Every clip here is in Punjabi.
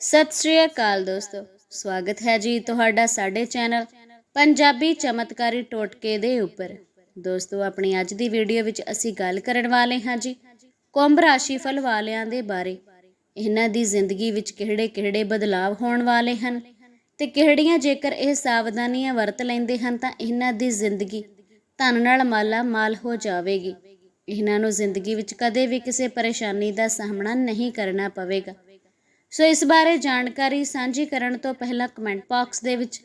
ਸਤਿ ਸ਼੍ਰੀ ਅਕਾਲ ਦੋਸਤੋ। ਸਵਾਗਤ ਹੈ ਜੀ ਤੁਹਾਡਾ ਸਾਡੇ ਚੈਨਲ ਪੰਜਾਬੀ ਚਮਤਕਾਰੀ ਟੋਟਕੇ ਦੇ ਉੱਪਰ। ਦੋਸਤੋ, ਆਪਣੀ ਅੱਜ ਦੀ ਵੀਡੀਓ ਵਿੱਚ ਅਸੀਂ ਗੱਲ ਕਰਨ ਵਾਲੇ ਹਾਂ ਜੀ ਕੁੰਭ ਰਾਸ਼ੀ ਫਲ ਵਾਲਿਆਂ ਦੇ ਬਾਰੇ। ਇਹਨਾਂ ਦੀ ਜ਼ਿੰਦਗੀ ਵਿੱਚ ਕਿਹੜੇ-ਕਿਹੜੇ ਬਦਲਾਵ ਹੋਣ ਵਾਲੇ ਹਨ ਤੇ ਕਿਹੜੀਆਂ ਜੇਕਰ ਇਹ ਸਾਵਧਾਨੀਆਂ ਵਰਤ ਲੈਂਦੇ ਹਨ ਤਾਂ ਇਹਨਾਂ ਦੀ ਜ਼ਿੰਦਗੀ ਧਨ ਨਾਲ ਮਾਲਾ ਮਾਲ ਹੋ ਜਾਵੇਗੀ। ਇਹਨਾਂ ਨੂੰ ਜ਼ਿੰਦਗੀ ਵਿੱਚ ਕਦੇ ਵੀ ਕਿਸੇ ਪਰੇਸ਼ਾਨੀ ਦਾ ਸਾਹਮਣਾ ਨਹੀਂ ਕਰਨਾ ਪਵੇਗਾ। ਸੋ ਇਸ ਬਾਰੇ ਜਾਣਕਾਰੀ ਸਾਂਝੀ ਕਰਨ ਤੋਂ ਪਹਿਲਾਂ ਕਮੈਂਟ ਬਾਕਸ ਦੇ ਵਿੱਚ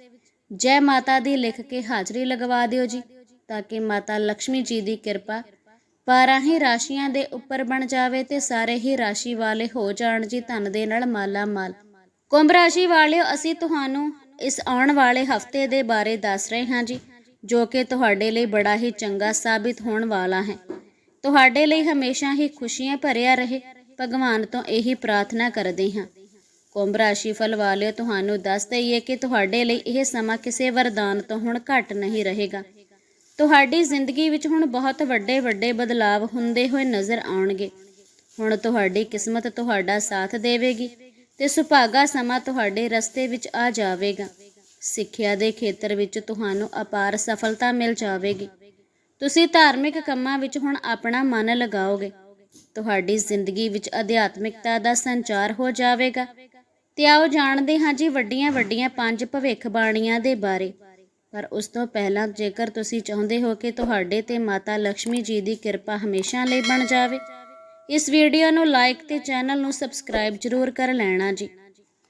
ਜੈ ਮਾਤਾ ਦੀ ਲਿਖ ਕੇ ਹਾਜ਼ਰੀ ਲਗਵਾ ਦਿਓ ਜੀ, ਤਾਂ ਕਿ ਮਾਤਾ ਲక్ష్ਮੀ ਜੀ ਦੀ ਕਿਰਪਾ ਬਾਰਾਂ ਹੀ ਰਾਸ਼ੀਆਂ ਦੇ ਉੱਪਰ ਬਣ ਜਾਵੇ ਤੇ ਸਾਰੇ ਹੀ ਰਾਸ਼ੀ ਵਾਲੇ ਹੋ ਜਾਣ ਜੀ ਧਨ ਦੇ ਨਾਲ ਮਾਲਾ ਮਾਲ ਕੁੰਭ ਰਾਸ਼ੀ ਵਾਲਿਓ, ਅਸੀਂ ਤੁਹਾਨੂੰ ਇਸ ਆਉਣ ਵਾਲੇ ਹਫ਼ਤੇ ਦੇ ਬਾਰੇ ਦੱਸ ਰਹੇ ਹਾਂ ਜੀ, ਜੋ ਕਿ ਤੁਹਾਡੇ ਲਈ ਬੜਾ ਹੀ ਚੰਗਾ ਸਾਬਿਤ ਹੋਣ ਵਾਲਾ ਹੈ। ਤੁਹਾਡੇ ਲਈ ਹਮੇਸ਼ਾ ਹੀ ਖੁਸ਼ੀਆਂ ਭਰਿਆ ਰਹੇ ਭਗਵਾਨ ਤੋਂ ਇਹੀ ਪ੍ਰਾਰਥਨਾ ਕਰਦੇ ਹਾਂ। ਕੁੰਭ ਰਾਸ਼ੀ ਫਲ ਵਾਲਿਓ, ਤੁਹਾਨੂੰ ਦੱਸ ਦਈਏ ਕਿ ਤੁਹਾਡੇ ਲਈ ਇਹ ਸਮਾਂ ਕਿਸੇ ਵਰਦਾਨ ਤੋਂ ਹੁਣ ਘੱਟ ਨਹੀਂ ਰਹੇਗਾ। ਤੁਹਾਡੀ ਜ਼ਿੰਦਗੀ ਵਿੱਚ ਹੁਣ ਬਹੁਤ ਵੱਡੇ ਵੱਡੇ ਬਦਲਾਵ ਹੁੰਦੇ ਹੋਏ ਨਜ਼ਰ ਆਉਣਗੇ। ਹੁਣ ਤੁਹਾਡੀ ਕਿਸਮਤ ਤੁਹਾਡਾ ਸਾਥ ਦੇਵੇਗੀ ਤੇ ਸੁਭਾਗਾ ਸਮਾਂ ਤੁਹਾਡੇ ਰਸਤੇ ਵਿੱਚ ਆ ਜਾਵੇਗਾ। ਸਿੱਖਿਆ ਦੇ ਖੇਤਰ ਵਿੱਚ ਤੁਹਾਨੂੰ ਅਪਾਰ ਸਫਲਤਾ ਮਿਲ ਜਾਵੇਗੀ। ਤੁਸੀਂ ਧਾਰਮਿਕ ਕੰਮਾਂ ਵਿੱਚ ਹੁਣ ਆਪਣਾ ਮਨ ਲਗਾਓਗੇ। ਤੁਹਾਡੀ ਜ਼ਿੰਦਗੀ ਵਿੱਚ ਅਧਿਆਤਮਿਕਤਾ ਦਾ ਸੰਚਾਰ ਹੋ ਜਾਵੇਗਾ। ਤੇ ਆਓ ਜਾਣਦੇ ਹਾਂ ਜੀ ਵੱਡੀਆਂ ਵੱਡੀਆਂ ਪੰਜ ਭਵਿੱਖਬਾਣੀਆਂ ਦੇ ਬਾਰੇ। ਪਰ ਉਸ ਤੋਂ ਪਹਿਲਾਂ ਜੇਕਰ ਤੁਸੀਂ ਚਾਹੁੰਦੇ ਹੋ ਕਿ ਤੁਹਾਡੇ ਤੇ ਮਾਤਾ ਲక్ష్ਮੀ ਜੀ ਦੀ ਕਿਰਪਾ ਹਮੇਸ਼ਾ ਲਈ ਬਣ ਜਾਵੇ, ਇਸ ਵੀਡੀਓ ਨੂੰ ਲਾਈਕ ਤੇ ਚੈਨਲ ਨੂੰ ਸਬਸਕ੍ਰਾਈਬ ਜ਼ਰੂਰ ਕਰ ਲੈਣਾ ਜੀ।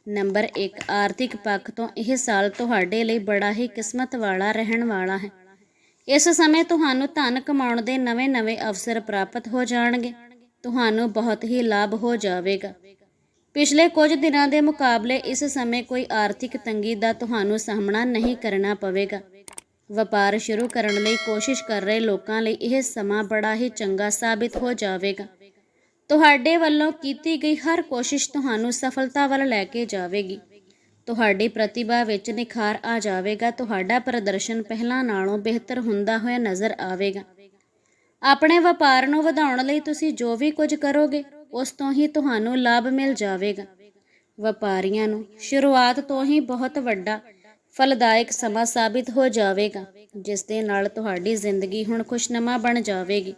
ਨੰਬਰ 1 ਆਰਥਿਕ ਪੱਖ ਤੋਂ ਇਹ ਸਾਲ ਤੁਹਾਡੇ ਲਈ ਬੜਾ ਹੀ ਕਿਸਮਤ ਵਾਲਾ ਰਹਿਣ ਵਾਲਾ ਹੈ। ਇਸ ਸਮੇਂ ਤੁਹਾਨੂੰ ਧਨ ਕਮਾਉਣ ਦੇ ਨਵੇਂ-ਨਵੇਂ ਅਵਸਰ ਪ੍ਰਾਪਤ ਹੋ ਜਾਣਗੇ। ਤੁਹਾਨੂੰ ਬਹੁਤ ਹੀ ਲਾਭ ਹੋ ਜਾਵੇਗਾ। ਪਿਛਲੇ ਕੁਝ ਦਿਨਾਂ ਦੇ ਮੁਕਾਬਲੇ ਇਸ ਸਮੇਂ ਕੋਈ ਆਰਥਿਕ ਤੰਗੀ ਦਾ ਤੁਹਾਨੂੰ ਸਾਹਮਣਾ ਨਹੀਂ ਕਰਨਾ ਪਵੇਗਾ। ਵਪਾਰ ਸ਼ੁਰੂ ਕਰਨ ਲਈ ਕੋਸ਼ਿਸ਼ ਕਰ ਰਹੇ ਲੋਕਾਂ ਲਈ ਇਹ ਸਮਾਂ ਬੜਾ ਹੀ ਚੰਗਾ ਸਾਬਿਤ ਹੋ ਜਾਵੇਗਾ। ਤੁਹਾਡੇ ਵੱਲੋਂ ਕੀਤੀ ਗਈ ਹਰ ਕੋਸ਼ਿਸ਼ ਤੁਹਾਨੂੰ ਸਫਲਤਾ ਵੱਲ ਲੈ ਕੇ ਜਾਵੇਗੀ। ਤੁਹਾਡੀ ਪ੍ਰਤਿਭਾ ਵਿੱਚ ਨਿਖਾਰ ਆ ਜਾਵੇਗਾ। ਤੁਹਾਡਾ ਪ੍ਰਦਰਸ਼ਨ ਪਹਿਲਾਂ ਨਾਲੋਂ ਬਿਹਤਰ ਹੁੰਦਾ ਹੋਇਆ ਨਜ਼ਰ ਆਵੇਗਾ। ਆਪਣੇ ਵਪਾਰ ਨੂੰ ਵਧਾਉਣ ਲਈ ਤੁਸੀਂ ਜੋ ਵੀ ਕੁਝ ਕਰੋਗੇ, ਉਸ ਤੋਂ ਹੀ ਤੁਹਾਨੂੰ ਲਾਭ ਮਿਲ ਜਾਵੇਗਾ। ਵਪਾਰੀਆਂ ਨੂੰ ਸ਼ੁਰੂਆਤ ਤੋਂ ਹੀ ਬਹੁਤ ਵੱਡਾ, ਫਲਦਾਇਕ ਸਮਾਂ ਸਾਬਿਤ ਹੋ ਜਾਵੇਗਾ, ਜਿਸ ਦੇ ਨਾਲ ਤੁਹਾਡੀ ਜ਼ਿੰਦਗੀ ਹੁਣ ਖੁਸ਼ਨਮਾ ਬਣ ਜਾਵੇਗੀ।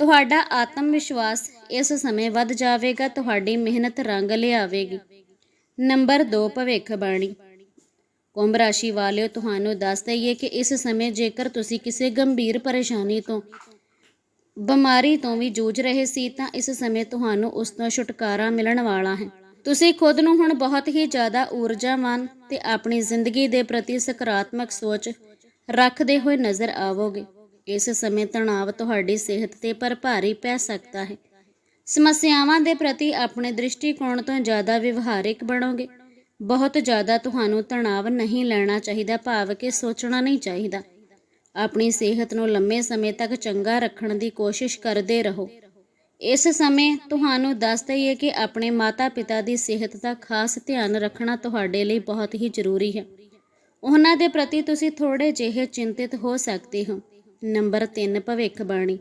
ਤੁਹਾਡਾ ਆਤਮ ਵਿਸ਼ਵਾਸ ਇਸ ਸਮੇਂ ਵੱਧ ਜਾਵੇਗਾ, ਤੁਹਾਡੀ ਮਿਹਨਤ ਰੰਗ ਲਿਆਵੇਗੀ। ਨੰਬਰ 2 ਭਵਿੱਖਬਾਣੀ। ਕੁੰਭ ਰਾਸ਼ੀ ਵਾਲਿਓ, ਤੁਹਾਨੂੰ ਦੱਸ ਦਈਏ ਕਿ ਇਸ ਸਮੇਂ ਜੇਕਰ ਤੁਸੀਂ ਕਿਸੇ ਗੰਭੀਰ ਪਰੇਸ਼ਾਨੀ ਤੋਂ ਬਿਮਾਰੀ ਤੋਂ ਵੀ ਜੂਝ ਰਹੇ ਸੀ ਤਾਂ ਇਸ ਸਮੇਂ ਤੁਹਾਨੂੰ ਉਸ ਤੋਂ ਛੁਟਕਾਰਾ ਮਿਲਣ ਵਾਲਾ ਹੈ। ਤੁਸੀਂ ਖੁਦ ਨੂੰ ਹੁਣ ਬਹੁਤ ਹੀ ਜ਼ਿਆਦਾ ਊਰਜਾਵਾਨ ਤੇ ਆਪਣੀ ਜ਼ਿੰਦਗੀ ਦੇ ਪ੍ਰਤੀ ਸਕਾਰਾਤਮਕ ਸੋਚ ਰੱਖਦੇ ਹੋਏ ਨਜ਼ਰ ਆਵੋਗੇ। ਇਸ ਸਮੇਂ ਤਣਾਅ ਤੁਹਾਡੀ ਸਿਹਤ ਤੇ ਪਰ ਭਾਰੀ ਪੈ ਸਕਦਾ ਹੈ। ਸਮੱਸਿਆਵਾਂ ਦੇ ਪ੍ਰਤੀ ਆਪਣੇ ਦ੍ਰਿਸ਼ਟੀਕੋਣ ਤੋਂ ਜ਼ਿਆਦਾ ਵਿਵਹਾਰਿਕ ਬਣੋਗੇ। ਬਹੁਤ ਜ਼ਿਆਦਾ ਤੁਹਾਨੂੰ ਤਣਾਅ ਨਹੀਂ ਲੈਣਾ ਚਾਹੀਦਾ, ਭਾਵ ਕਿ ਸੋਚਣਾ ਨਹੀਂ ਚਾਹੀਦਾ। ਆਪਣੀ ਸਿਹਤ ਨੂੰ ਲੰਮੇ ਸਮੇਂ ਤੱਕ ਚੰਗਾ ਰੱਖਣ ਦੀ ਕੋਸ਼ਿਸ਼ ਕਰਦੇ ਰਹੋ। ਇਸ ਸਮੇਂ ਤੁਹਾਨੂੰ ਦੱਸ ਦਈਏ ਕਿ ਆਪਣੇ ਮਾਤਾ-ਪਿਤਾ ਦੀ ਸਿਹਤ ਦਾ ਖਾਸ ਧਿਆਨ ਰੱਖਣਾ ਤੁਹਾਡੇ ਲਈ ਬਹੁਤ ਹੀ ਜ਼ਰੂਰੀ ਹੈ। ਉਹਨਾਂ ਦੇ ਪ੍ਰਤੀ ਤੁਸੀਂ ਥੋੜੇ ਜਿਹੇ ਚਿੰਤਿਤ ਹੋ ਸਕਦੇ ਹੋ। ਨੰਬਰ 3 ਭਵਿੱਖਬਾਣੀ।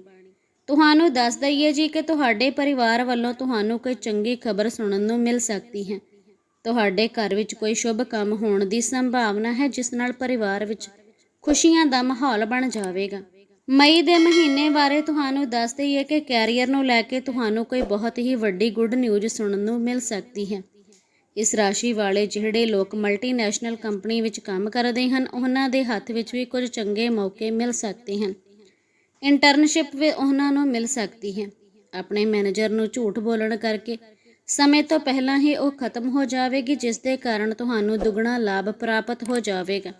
ਤੁਹਾਨੂੰ ਦੱਸ ਦਈਏ ਜੀ ਕਿ ਤੁਹਾਡੇ ਪਰਿਵਾਰ ਵੱਲੋਂ ਤੁਹਾਨੂੰ ਕੋਈ ਚੰਗੀ ਖਬਰ ਸੁਣਨ ਨੂੰ ਮਿਲ ਸਕਦੀ ਹੈ। ਤੁਹਾਡੇ ਘਰ ਵਿੱਚ ਕੋਈ ਸ਼ੁਭ ਕੰਮ ਹੋਣ ਦੀ ਸੰਭਾਵਨਾ ਹੈ, ਜਿਸ ਨਾਲ ਪਰਿਵਾਰ ਵਿੱਚ ਖੁਸ਼ੀਆਂ ਦਾ ਮਾਹੌਲ ਬਣ ਜਾਵੇਗਾ। ਮਈ ਦੇ ਮਹੀਨੇ ਬਾਰੇ ਤੁਹਾਨੂੰ ਦੱਸ ਦਈਏ ਕਿ ਕੈਰੀਅਰ ਨੂੰ ਲੈ ਕੇ ਤੁਹਾਨੂੰ ਕੋਈ ਬਹੁਤ ਹੀ ਵੱਡੀ ਗੁੱਡ ਨਿਊਜ਼ ਸੁਣਨ ਨੂੰ ਮਿਲ ਸਕਦੀ ਹੈ। ਇਸ ਰਾਸ਼ੀ ਵਾਲੇ ਜਿਹੜੇ ਲੋਕ ਮਲਟੀਨੈਸ਼ਨਲ ਕੰਪਨੀ ਵਿੱਚ ਕੰਮ ਕਰਦੇ ਹਨ, ਉਹਨਾਂ ਦੇ ਹੱਥ ਵਿੱਚ ਵੀ ਕੁਝ ਚੰਗੇ ਮੌਕੇ ਮਿਲ ਸਕਦੇ ਹਨ। ਇੰਟਰਨਸ਼ਿਪ ਵੀ ਉਹਨਾਂ ਨੂੰ ਮਿਲ ਸਕਦੀ ਹੈ। ਆਪਣੇ ਮੈਨੇਜਰ ਨੂੰ ਝੂਠ ਬੋਲਣ ਕਰਕੇ ਸਮੇਂ ਤੋਂ ਪਹਿਲਾਂ ਹੀ ਉਹ ਖਤਮ ਹੋ ਜਾਵੇਗੀ, ਜਿਸ ਦੇ ਕਾਰਨ ਤੁਹਾਨੂੰ ਦੁੱਗਣਾ ਲਾਭ ਪ੍ਰਾਪਤ ਹੋ ਜਾਵੇਗਾ।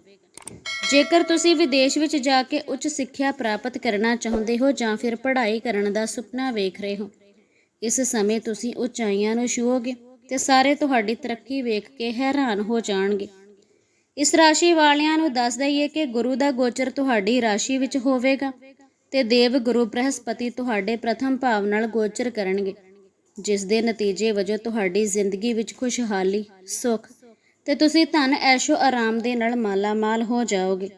ਜੇਕਰ ਤੁਸੀਂ ਵਿਦੇਸ਼ ਵਿੱਚ ਜਾ ਕੇ ਉੱਚ ਸਿੱਖਿਆ ਪ੍ਰਾਪਤ ਕਰਨਾ ਚਾਹੁੰਦੇ ਹੋ ਜਾਂ ਫਿਰ ਪੜ੍ਹਾਈ ਕਰਨ ਦਾ ਸੁਪਨਾ ਵੇਖ ਰਹੇ ਹੋ, ਇਸ ਸਮੇਂ ਤੁਸੀਂ ਉਚਾਈਆਂ ਨੂੰ ਛੂਹੋਗੇ ਤੇ ਸਾਰੇ ਤੁਹਾਡੀ ਤਰੱਕੀ ਵੇਖ ਕੇ ਹੈਰਾਨ ਹੋ ਜਾਣਗੇ। ਇਸ ਰਾਸ਼ੀ ਵਾਲਿਆਂ ਨੂੰ ਦੱਸ ਦਈਏ ਕਿ ਗੁਰੂ ਦਾ ਗੋਚਰ ਤੁਹਾਡੀ ਰਾਸ਼ੀ ਵਿੱਚ ਹੋਵੇਗਾ ਤੇ ਦੇਵ ਗੁਰੂ ਬ੍ਰਹਸਪਤੀ ਤੁਹਾਡੇ ਪ੍ਰਥਮ ਭਾਵ ਨਾਲ ਗੋਚਰ ਕਰਨਗੇ, ਜਿਸ ਦੇ ਨਤੀਜੇ ਵਜੋਂ ਤੁਹਾਡੀ ਜ਼ਿੰਦਗੀ ਵਿੱਚ ਖੁਸ਼ਹਾਲੀ, ਸੁੱਖ ਤੇ ਤੁਸੀਂ ਧਨ ਐਸ਼ੋ ਆਰਾਮ ਦੇ ਨਾਲ ਮਾਲਾਮਾਲ ਹੋ ਜਾਓਗੇ।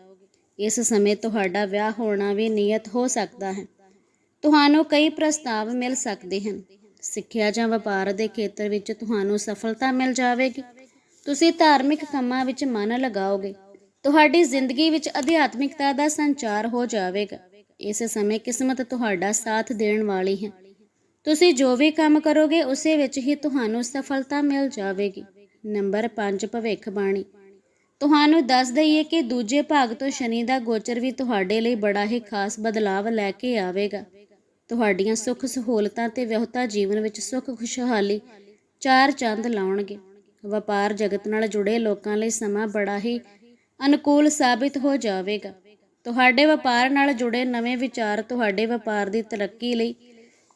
ਇਸ ਸਮੇਂ ਤੁਹਾਡਾ ਵਿਆਹ ਹੋਣਾ ਵੀ ਨਿਯਤ ਹੋ ਸਕਦਾ ਹੈ। ਤੁਹਾਨੂੰ ਕਈ ਪ੍ਰਸਤਾਵ ਮਿਲ ਸਕਦੇ ਹਨ। ਸਿੱਖਿਆ ਜਾਂ ਵਪਾਰ ਦੇ ਖੇਤਰ ਵਿੱਚ ਤੁਹਾਨੂੰ ਸਫਲਤਾ ਮਿਲ ਜਾਵੇਗੀ। ਤੁਸੀਂ ਧਾਰਮਿਕ ਕੰਮਾਂ ਵਿੱਚ ਮਨ ਲਗਾਓਗੇ। ਤੁਹਾਡੀ ਜ਼ਿੰਦਗੀ ਵਿੱਚ ਅਧਿਆਤਮਿਕਤਾ ਦਾ ਸੰਚਾਰ ਹੋ ਜਾਵੇਗਾ। ਇਸ ਸਮੇਂ ਕਿਸਮਤ ਤੁਹਾਡਾ ਸਾਥ ਦੇਣ ਵਾਲੀ ਹੈ। ਤੁਸੀਂ ਜੋ ਵੀ ਕੰਮ ਕਰੋਗੇ, ਉਸੇ ਵਿੱਚ ਹੀ ਤੁਹਾਨੂੰ ਸਫਲਤਾ ਮਿਲ ਜਾਵੇਗੀ। ਨੰਬਰ 5 ਭਵਿੱਖਬਾਣੀ ਤੁਹਾਨੂੰ ਦੱਸ ਦਈਏ ਕਿ ਦੂਜੇ ਭਾਗ ਤੋਂ ਸ਼ਨੀ ਦਾ ਗੋਚਰ ਵੀ ਤੁਹਾਡੇ ਲਈ ਬੜਾ ਹੀ ਖਾਸ ਬਦਲਾਵ ਲੈ ਕੇ ਆਵੇਗਾ। ਤੁਹਾਡੀਆਂ ਸੁੱਖ ਸਹੂਲਤਾਂ ਤੇ ਵਿਆਹਤਾ ਜੀਵਨ ਵਿੱਚ ਸੁੱਖ, ਖੁਸ਼ਹਾਲੀ ਚਾਰ ਚੰਦ ਲਾਉਣਗੇ। ਵਪਾਰ ਜਗਤ ਨਾਲ ਜੁੜੇ ਲੋਕਾਂ ਲਈ ਸਮਾਂ ਬੜਾ ਹੀ ਅਨੁਕੂਲ ਸਾਬਿਤ ਹੋ ਜਾਵੇਗਾ। ਤੁਹਾਡੇ ਵਪਾਰ ਨਾਲ ਜੁੜੇ ਨਵੇਂ ਵਿਚਾਰ ਤੁਹਾਡੇ ਵਪਾਰ ਦੀ ਤਰੱਕੀ ਲਈ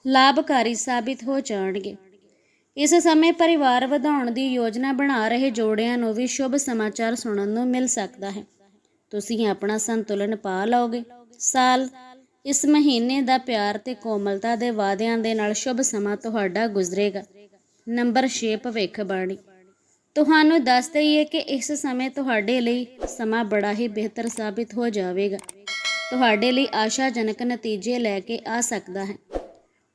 ਲਾਭਕਾਰੀ ਸਾਬਿਤ ਹੋ ਜਾਣਗੇ। ਇਸ ਸਮੇਂ ਪਰਿਵਾਰ ਵਧਾਉਣ ਦੀ ਯੋਜਨਾ ਬਣਾ ਰਹੇ ਜੋੜਿਆਂ ਨੂੰ ਵੀ ਸ਼ੁਭ ਸਮਾਚਾਰ ਸੁਣਨ ਨੂੰ ਮਿਲ ਸਕਦਾ ਹੈ। ਤੁਸੀਂ ਆਪਣਾ ਸੰਤੁਲਨ ਪਾ ਲਓਗੇ। ਸਾਲ, ਇਸ ਮਹੀਨੇ ਦਾ ਪਿਆਰ ਤੇ ਕੋਮਲਤਾ ਦੇ ਵਾਅਦਿਆਂ ਦੇ ਨਾਲ ਸ਼ੁਭ ਸਮਾਂ ਤੁਹਾਡਾ ਗੁਜ਼ਰੇਗਾ। ਨੰਬਰ 6 ਭਵਿੱਖਬਾਣੀ ਤੁਹਾਨੂੰ ਦੱਸ ਦਈਏ ਕਿ ਇਸ ਸਮੇਂ ਤੁਹਾਡੇ ਲਈ ਸਮਾਂ ਬੜਾ ਹੀ ਬਿਹਤਰ ਸਾਬਿਤ ਹੋ ਜਾਵੇਗਾ। ਤੁਹਾਡੇ ਲਈ ਆਸ਼ਾਜਨਕ ਨਤੀਜੇ ਲੈ ਕੇ ਆ ਸਕਦਾ ਹੈ।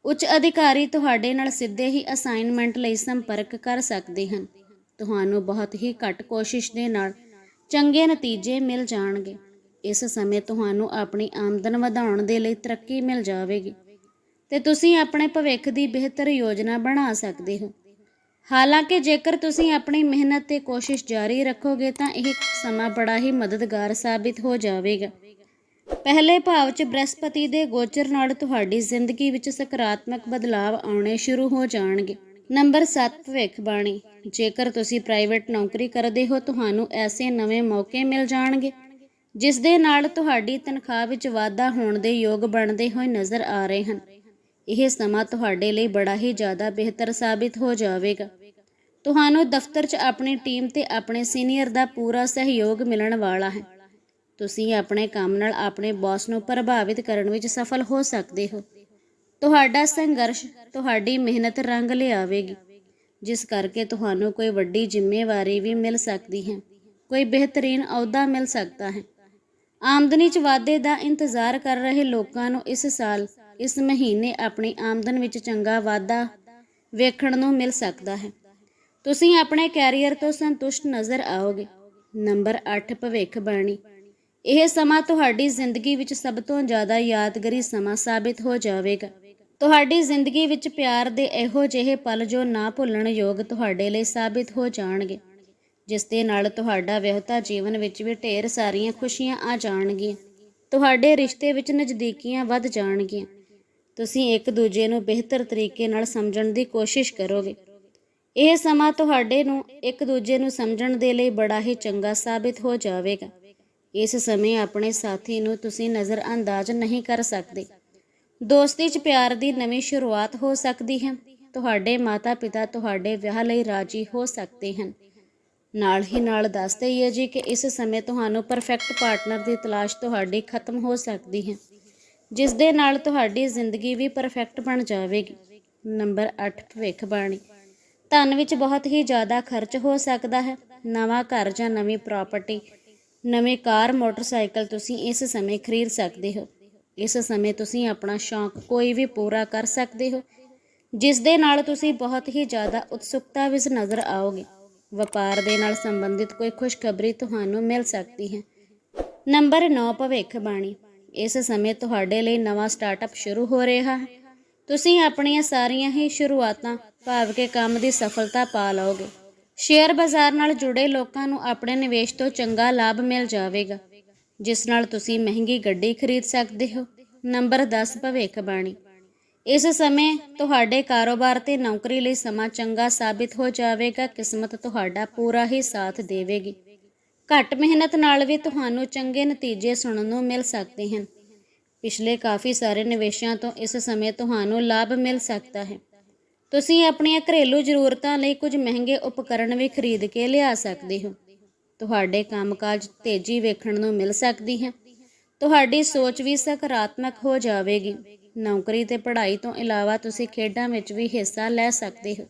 ਉੱਚ ਅਧਿਕਾਰੀ ਤੁਹਾਡੇ ਨਾਲ ਸਿੱਧੇ ਹੀ ਅਸਾਈਨਮੈਂਟ ਲਈ ਸੰਪਰਕ ਕਰ ਸਕਦੇ ਹਨ। ਤੁਹਾਨੂੰ ਬਹੁਤ ਹੀ ਘੱਟ ਕੋਸ਼ਿਸ਼ ਦੇ ਨਾਲ ਚੰਗੇ ਨਤੀਜੇ ਮਿਲ ਜਾਣਗੇ। ਇਸ ਸਮੇਂ ਤੁਹਾਨੂੰ ਆਪਣੀ ਆਮਦਨ ਵਧਾਉਣ ਦੇ ਲਈ ਤਰੱਕੀ ਮਿਲ ਜਾਵੇਗੀ ਤੇ ਤੁਸੀਂ ਆਪਣੇ ਭਵਿੱਖ ਦੀ ਬਿਹਤਰ ਯੋਜਨਾ ਬਣਾ ਸਕਦੇ ਹੋ। ਹਾਲਾਂਕਿ ਜੇਕਰ ਤੁਸੀਂ ਆਪਣੀ ਮਿਹਨਤ ਤੇ ਕੋਸ਼ਿਸ਼ ਜਾਰੀ ਰੱਖੋਗੇ ਤਾਂ ਇਹ ਸਮਾਂ ਬੜਾ ਹੀ ਮਦਦਗਾਰ ਸਾਬਿਤ ਹੋ ਜਾਵੇਗਾ। ਪਹਿਲੇ ਭਾਵ 'ਚ ਬ੍ਰਹਸਪਤੀ ਦੇ ਗੋਚਰ ਨਾਲ ਤੁਹਾਡੀ ਜ਼ਿੰਦਗੀ ਵਿੱਚ ਸਕਾਰਾਤਮਕ ਬਦਲਾਅ ਆਉਣੇ ਸ਼ੁਰੂ ਹੋ ਜਾਣਗੇ। ਨੰਬਰ 7 ਭਵਿੱਖਬਾਣੀ ਜੇਕਰ ਤੁਸੀਂ ਪ੍ਰਾਈਵੇਟ ਨੌਕਰੀ ਕਰਦੇ ਹੋ, ਤੁਹਾਨੂੰ ਐਸੇ ਨਵੇਂ ਮੌਕੇ ਮਿਲ ਜਾਣਗੇ ਜਿਸ ਦੇ ਨਾਲ ਤੁਹਾਡੀ ਤਨਖਾਹ ਵਿੱਚ ਵਾਧਾ ਹੋਣ ਦੇ ਯੋਗ ਬਣਦੇ ਹੋਏ ਨਜ਼ਰ ਆ ਰਹੇ ਹਨ। ਇਹ ਸਮਾਂ ਤੁਹਾਡੇ ਲਈ ਬੜਾ ਹੀ ਜ਼ਿਆਦਾ ਬਿਹਤਰ ਸਾਬਿਤ ਹੋ ਜਾਵੇਗਾ। ਤੁਹਾਨੂੰ ਦਫ਼ਤਰ 'ਚ ਆਪਣੀ ਟੀਮ ਤੇ ਆਪਣੇ ਸੀਨੀਅਰ ਦਾ ਪੂਰਾ ਸਹਿਯੋਗ ਮਿਲਣ ਵਾਲਾ ਹੈ। ਤੁਸੀਂ ਆਪਣੇ ਕੰਮ ਨਾਲ ਆਪਣੇ ਬੌਸ ਨੂੰ ਪ੍ਰਭਾਵਿਤ ਕਰਨ ਵਿੱਚ ਸਫਲ ਹੋ ਸਕਦੇ ਹੋ। ਤੁਹਾਡਾ ਸੰਘਰਸ਼ ਤੁਹਾਡੀ ਮਿਹਨਤ ਰੰਗ ਲਿਆਵੇਗੀ, ਜਿਸ ਕਰਕੇ ਤੁਹਾਨੂੰ ਕੋਈ ਵੱਡੀ ਜ਼ਿੰਮੇਵਾਰੀ ਵੀ ਮਿਲ ਸਕਦੀ ਹੈ, ਕੋਈ ਬਿਹਤਰੀਨ ਅਹੁਦਾ ਮਿਲ ਸਕਦਾ ਹੈ। ਆਮਦਨੀ 'ਚ ਵਾਧੇ ਦਾ ਇੰਤਜ਼ਾਰ ਕਰ ਰਹੇ ਲੋਕਾਂ ਨੂੰ ਇਸ ਸਾਲ, ਇਸ ਮਹੀਨੇ ਆਪਣੀ ਆਮਦਨ ਵਿੱਚ ਚੰਗਾ ਵਾਧਾ ਵੇਖਣ ਨੂੰ ਮਿਲ ਸਕਦਾ ਹੈ। ਤੁਸੀਂ ਆਪਣੇ ਕੈਰੀਅਰ ਤੋਂ ਸੰਤੁਸ਼ਟ ਨਜ਼ਰ ਆਓਗੇ। ਨੰਬਰ 8 ਭਵਿੱਖਬਾਣੀ ਇਹ ਸਮਾਂ ਤੁਹਾਡੀ ਜ਼ਿੰਦਗੀ ਵਿੱਚ ਸਭ ਤੋਂ ਜ਼ਿਆਦਾ ਯਾਦਗਾਰੀ ਸਮਾਂ ਸਾਬਿਤ ਹੋ ਜਾਵੇਗਾ। ਤੁਹਾਡੀ ਜ਼ਿੰਦਗੀ ਵਿੱਚ ਪਿਆਰ ਦੇ ਇਹੋ ਜਿਹੇ ਪਲ ਜੋ ਨਾ ਭੁੱਲਣ ਯੋਗ ਤੁਹਾਡੇ ਲਈ ਸਾਬਿਤ ਹੋ ਜਾਣਗੇ, ਜਿਸ ਦੇ ਨਾਲ ਤੁਹਾਡਾ ਵਿਆਹਤਾ ਜੀਵਨ ਵਿੱਚ ਵੀ ਢੇਰ ਸਾਰੀਆਂ ਖੁਸ਼ੀਆਂ ਆ ਜਾਣਗੀਆਂ। ਤੁਹਾਡੇ ਰਿਸ਼ਤੇ ਵਿੱਚ ਨਜ਼ਦੀਕੀਆਂ ਵੱਧ ਜਾਣਗੀਆਂ। ਤੁਸੀਂ ਇੱਕ ਦੂਜੇ ਨੂੰ ਬਿਹਤਰ ਤਰੀਕੇ ਨਾਲ ਸਮਝਣ ਦੀ ਕੋਸ਼ਿਸ਼ ਕਰੋਗੇ। ਇਹ ਸਮਾਂ ਤੁਹਾਡੇ ਨੂੰ ਇੱਕ ਦੂਜੇ ਨੂੰ ਸਮਝਣ ਦੇ ਲਈ ਬੜਾ ਹੀ ਚੰਗਾ ਸਾਬਿਤ ਹੋ ਜਾਵੇਗਾ। ਇਸ ਸਮੇਂ ਆਪਣੇ ਸਾਥੀ ਨੂੰ ਤੁਸੀਂ ਨਜ਼ਰ ਅੰਦਾਜ਼ ਨਹੀਂ ਕਰ ਸਕਦੇ। ਦੋਸਤੀ 'ਚ ਪਿਆਰ ਦੀ ਨਵੀਂ ਸ਼ੁਰੂਆਤ ਹੋ ਸਕਦੀ ਹੈ। ਤੁਹਾਡੇ ਮਾਤਾ-ਪਿਤਾ ਤੁਹਾਡੇ ਵਿਆਹ ਲਈ ਰਾਜੀ ਹੋ ਸਕਦੇ ਹਨ। ਨਾਲ ਹੀ ਨਾਲ ਦੱਸ ਹੀ ਜੀ ਕਿ ਇਸ ਸਮੇਂ ਤੁਹਾਨੂੰ ਪਰਫੈਕਟ ਪਾਰਟਨਰ ਦੀ ਤਲਾਸ਼ ਤੁਹਾਡੀ ਖਤਮ ਹੋ ਸਕਦੀ ਹੈ। ਜਿਸ ਦੇ ਨਾਲ ਤੁਹਾਡੀ ਜ਼ਿੰਦਗੀ ਵੀ ਪਰਫੈਕਟ ਬਣ ਜਾਵੇਗੀ। ਨੰਬਰ 8 ਭਵਿੱਖਬਾਣੀ ਧਨ ਵਿੱਚ ਬਹੁਤ ਹੀ ਜ਼ਿਆਦਾ ਖਰਚ ਹੋ ਸਕਦਾ ਹੈ। ਨਵਾਂ ਘਰ ਜਾਂ ਨਵੀਂ ਪ੍ਰਾਪਰਟੀ ਨਵੇਂ ਕਾਰ, ਮੋਟਰਸਾਈਕਲ ਤੁਸੀਂ ਇਸ ਸਮੇਂ ਖਰੀਦ ਸਕਦੇ ਹੋ। ਇਸ ਸਮੇਂ ਤੁਸੀਂ ਆਪਣਾ ਸ਼ੌਂਕ ਕੋਈ ਵੀ ਪੂਰਾ ਕਰ ਸਕਦੇ ਹੋ। ਜਿਸ ਦੇ ਨਾਲ ਤੁਸੀਂ ਬਹੁਤ ਹੀ ਜ਼ਿਆਦਾ ਉਤਸੁਕਤਾ ਵਿੱਚ ਨਜ਼ਰ ਆਓਗੇ। ਵਪਾਰ ਦੇ ਨਾਲ ਸੰਬੰਧਿਤ ਕੋਈ ਖੁਸ਼ਖਬਰੀ ਤੁਹਾਨੂੰ ਮਿਲ ਸਕਦੀ ਹੈ। ਨੰਬਰ 9 ਭਵਿੱਖਬਾਣੀ। ਇਸ ਸਮੇਂ ਤੁਹਾਡੇ ਲਈ ਨਵਾਂ ਸਟਾਰਟਅਪ ਸ਼ੁਰੂ ਹੋ ਰਿਹਾ ਹੈ। ਤੁਸੀਂ ਆਪਣੀਆਂ ਸਾਰੀਆਂ ਹੀ ਸ਼ੁਰੂਆਤਾਂ, ਭਾਵ ਕੇ ਕੰਮ ਦੀ ਸਫਲਤਾ ਪਾ ਲਓਗੇ। ਸ਼ੇਅਰ ਬਾਜ਼ਾਰ ਨਾਲ ਜੁੜੇ ਲੋਕਾਂ ਨੂੰ ਆਪਣੇ ਨਿਵੇਸ਼ ਤੋਂ ਚੰਗਾ ਲਾਭ ਮਿਲ ਜਾਵੇਗਾ, ਜਿਸ ਨਾਲ ਤੁਸੀਂ ਮਹਿੰਗੀ ਗੱਡੀ ਖਰੀਦ ਸਕਦੇ ਹੋ। ਨੰਬਰ 10 ਭਵਿੱਖਬਾਣੀ ਇਸ ਸਮੇਂ ਤੁਹਾਡੇ ਕਾਰੋਬਾਰ ਤੇ ਨੌਕਰੀ ਲਈ ਸਮਾਂ ਚੰਗਾ ਸਾਬਿਤ ਹੋ ਜਾਵੇਗਾ, ਕਿਸਮਤ ਤੁਹਾਡਾ ਪੂਰਾ ਹੀ ਸਾਥ ਦੇਵੇਗੀ। ਘੱਟ ਮਿਹਨਤ ਨਾਲ ਵੀ ਤੁਹਾਨੂੰ ਚੰਗੇ ਨਤੀਜੇ ਸੁਣਨ ਨੂੰ ਮਿਲ ਸਕਦੇ ਹਨ। ਪਿਛਲੇ ਕਾਫੀ ਸਾਰੇ ਨਿਵੇਸ਼ਾਂ ਤੋਂ ਇਸ ਸਮੇਂ ਤੁਹਾਨੂੰ ਲਾਭ ਮਿਲ ਸਕਦਾ ਹੈ। ਤੁਸੀਂ ਆਪਣੀਆਂ ਘਰੇਲੂ ਜ਼ਰੂਰਤਾਂ ਲਈ ਕੁਝ ਮਹਿੰਗੇ ਉਪਕਰਨ ਵੀ ਖਰੀਦ ਕੇ ਲਿਆ ਸਕਦੇ ਹੋ। ਤੁਹਾਡੇ ਕੰਮਕਾਜ ਤੇਜ਼ੀ ਵੇਖਣ ਨੂੰ ਮਿਲ ਸਕਦੀ ਹੈ। ਤੁਹਾਡੀ ਸੋਚ ਵੀ ਸਕਾਰਾਤਮਕ ਹੋ ਜਾਵੇਗੀ। ਨੌਕਰੀ ਤੇ ਪੜ੍ਹਾਈ ਤੋਂ ਇਲਾਵਾ ਤੁਸੀਂ ਖੇਡਾਂ ਵਿੱਚ ਵੀ ਹਿੱਸਾ ਲੈ ਸਕਦੇ ਹੋ।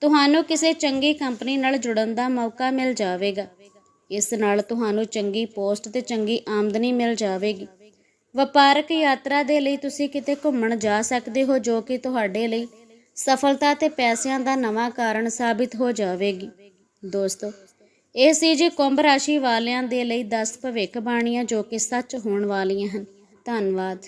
ਤੁਹਾਨੂੰ ਕਿਸੇ ਚੰਗੀ ਕੰਪਨੀ ਨਾਲ ਜੁੜਨ ਦਾ ਮੌਕਾ ਮਿਲ ਜਾਵੇਗਾ। ਇਸ ਨਾਲ ਤੁਹਾਨੂੰ ਚੰਗੀ ਪੋਸਟ ਤੇ ਚੰਗੀ ਆਮਦਨੀ ਮਿਲ ਜਾਵੇਗੀ। ਵਪਾਰਕ ਯਾਤਰਾ ਦੇ ਲਈ ਤੁਸੀਂ ਕਿਤੇ ਘੁੰਮਣ ਜਾ ਸਕਦੇ ਹੋ, ਜੋ ਕਿ ਤੁਹਾਡੇ ਲਈ ਸਫਲਤਾ ਤੇ ਪੈਸਿਆਂ ਦਾ ਨਵਾਂ ਕਾਰਨ ਸਾਬਿਤ ਹੋ ਜਾਵੇਗੀ। ਦੋਸਤੋ, ਇਹ ਸੀ ਜੀ ਕੁੰਭ ਰਾਸ਼ੀ ਵਾਲਿਆਂ ਦੇ ਲਈ 10 ਭਵਿੱਖ ਬਾਣੀਆਂ ਜੋ ਕਿ ਸੱਚ ਹੋਣ ਵਾਲੀਆਂ ਹਨ। ਧੰਨਵਾਦ।